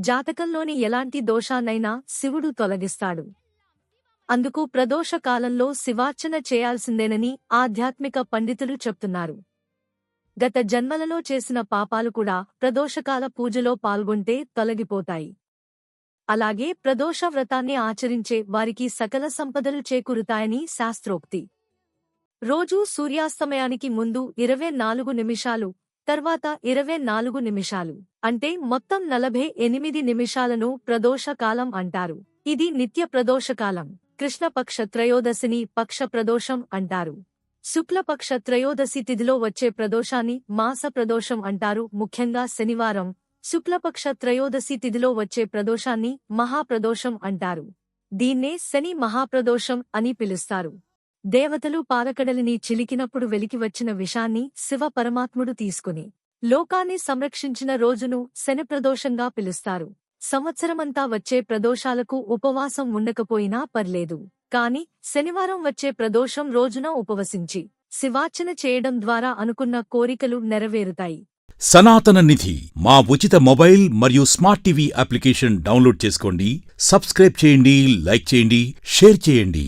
జాతకంలోని ఎలాంటి దోషాన్నైనా శివుడు తొలగిస్తాడు. అందుకు ప్రదోష కాలంలో శివార్చన చేయాల్సిందేనని ఆధ్యాత్మిక పండితులు చెప్తున్నారు. గత జన్మలలో చేసిన పాపాలు కూడా ప్రదోషకాల పూజలో పాల్గొంటే తొలగిపోతాయి. అలాగే ప్రదోష వ్రతాన్ని ఆచరించే వారికి సకల సంపదలు చేకూరుతాయని శాస్త్రోక్తి. రోజూ సూర్యాస్తమయానికి ముందు ఇరవై నాలుగు నిమిషాలు తర్వాత ఇరవై నాలుగు నిమిషాలు. అంటే మొత్తం నలభై ఎనిమిది నిమిషాలను ప్రదోషకాలం అంటారు. ఇది నిత్య ప్రదోషకాలం. కృష్ణపక్ష త్రయోదశిని పక్ష ప్రదోషం అంటారు. శుక్లపక్ష త్రయోదశి తిథిలో వచ్చే ప్రదోషాన్ని మాస ప్రదోషం అంటారు. ముఖ్యంగా శనివారం శుక్లపక్ష త్రయోదశి తిథిలో వచ్చే ప్రదోషాన్ని మహాప్రదోషం అంటారు. దీన్నే శని మహాప్రదోషం అని పిలుస్తారు. దేవతలు పాలకడలిని చిలికినప్పుడు వెలికి వచ్చిన విషాన్ని శివ పరమాత్ముడు తీసుకుని లోకాన్ని సంరక్షించిన రోజును శనిప్రదోషంగా పిలుస్తారు. సంవత్సరమంతా వచ్చే ప్రదోషాలకు ఉపవాసం ఉండకపోయినా పర్లేదు. కాని శనివారం వచ్చే ప్రదోషం రోజున ఉపవసించి శివార్చన చేయడం ద్వారా అనుకున్న కోరికలు నెరవేరుతాయి. సనాతన నిధి మా ఉచిత మొబైల్ మరియు స్మార్ట్ టీవీ అప్లికేషన్ డౌన్లోడ్ చేసుకోండి సబ్స్క్రైబ్ చేయండి లైక్ చేయండి షేర్ చేయండి.